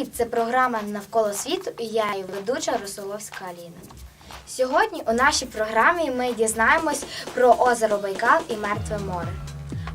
Привіт! Це програма Навколо світу і я її ведуча Русоловська Аліна. Сьогодні у нашій програмі ми дізнаємось про озеро Байкал і Мертве море.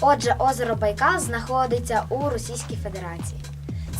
Отже, озеро Байкал знаходиться у Російській Федерації.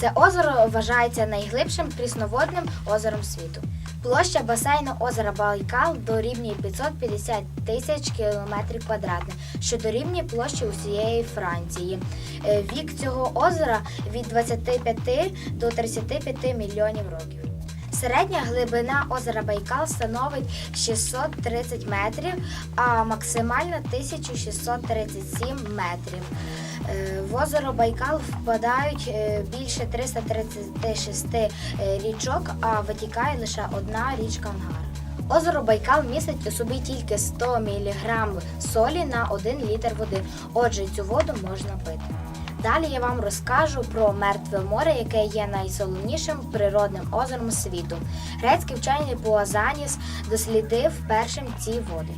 Це озеро вважається найглибшим прісноводним озером світу. Площа басейну озера Байкал дорівнює 550 тисяч кілометрів квадратних, що дорівнює площі усієї Франції. Е, Вік цього озера від 25 до 35 мільйонів років. Середня глибина озера Байкал становить 630 метрів, а максимальна 1637 метрів. Е, В озеро Байкал впадають е, більше 336 е, річок, а витікає лише одна річка Ангара. Озеро Байкал містить у собі тільки 100 мг солі на 1 літр води. Отже, цю воду можна пити. Далі я вам розкажу про мертве море, яке є найсолонішим природним озером світу. Грецький вчений Пуазаніс дослідив першим ці води.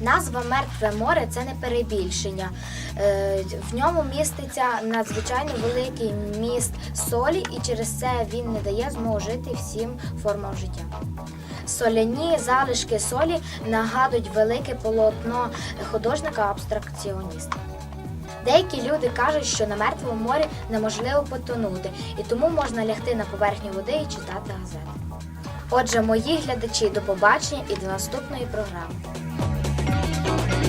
Назва Мертве море це не перебільшення. Е, В ньому міститься надзвичайно великий міст солі, і через це він не дає змогу жити всім формам життя. Соляні залишки солі нагадують велике полотно художника-абстракціоніста. Деякі люди кажуть, що на мертвому морі неможливо потонути, і тому можна лягти на поверхню води і читати газети. Отже, мої глядачі, до побачення і до наступної програми.